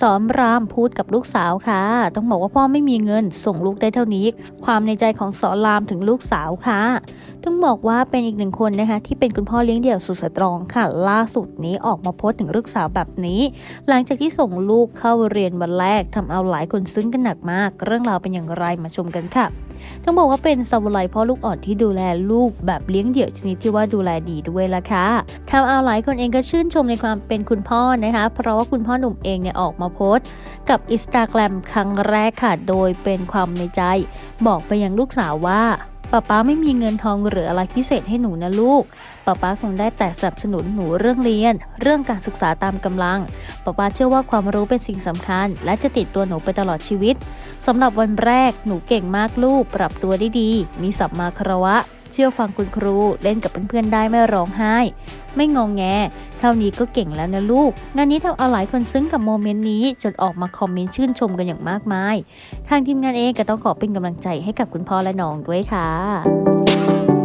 สอมรามพูดกับลูกสาวค่ะ ต้องบอกว่าพ่อไม่มีเงินส่งลูกได้เท่านี้ ความในใจของสอนรามถึงลูกสาวค่ะ ต้องบอกว่าเป็นอีกหนึ่งคนนะคะที่เป็นคุณพ่อเลี้ยงเดี่ยวสุดสตรองค่ะ ล่าสุดนี้ออกมาโพสต์ถึงลูกสาวแบบนี้ หลังจากที่ส่งลูกเข้าเรียนวันแรกทำเอาหลายคนซึ้งกันหนักมาก เรื่องราวเป็นอย่างไรมาชมกันค่ะ ต้องบอกว่าเป็นซามูไรพ่อลูกอ่อนที่ดูแลลูกแบบเลี้ยงเดี่ยวชนิดที่ว่าดูแลดีด้วยล่ะค่ะทำเอาหลายคนเองก็ชื่นชมในความเป็นคุณพ่อนะคะ เพราะว่าคุณพ่อหนุ่มเองเนี่ยออกมาโพสต์กับอินสตาแกรมครั้งแรกค่ะ โดยเป็นความในใจ บอกไปยังลูกสาวว่า ป้าป๊าไม่มีเงินทองหรืออะไรพิเศษให้หนูนะลูกป้าป๊าคงได้แต่สนับสนุนหนูเรื่องเรียน เรื่องการศึกษาตามกำลังป้าป๊าเชื่อว่าความรู้เป็นสิ่งสำคัญ และจะติดตัวหนูไปตลอดชีวิตสำหรับวันแรกหนูเก่งมากลูกปรับตัวได้ดี มีสัมมาคารวะ เชื่อฟังคุณครูเล่นกับเพื่อนๆได้ไม่ร้องไห้ ไม่งองแง เท่านี้ก็เก่งแล้วนะลูก งานนี้ทำเอาหลายคนซึ้งกับโมเมนต์นี้ จนออกมาคอมเมนต์ชื่นชมกันอย่างมากมาย ทางทีมงานเองก็ต้องขอเป็นกำลังใจให้กับคุณพ่อและน้องด้วยค่ะ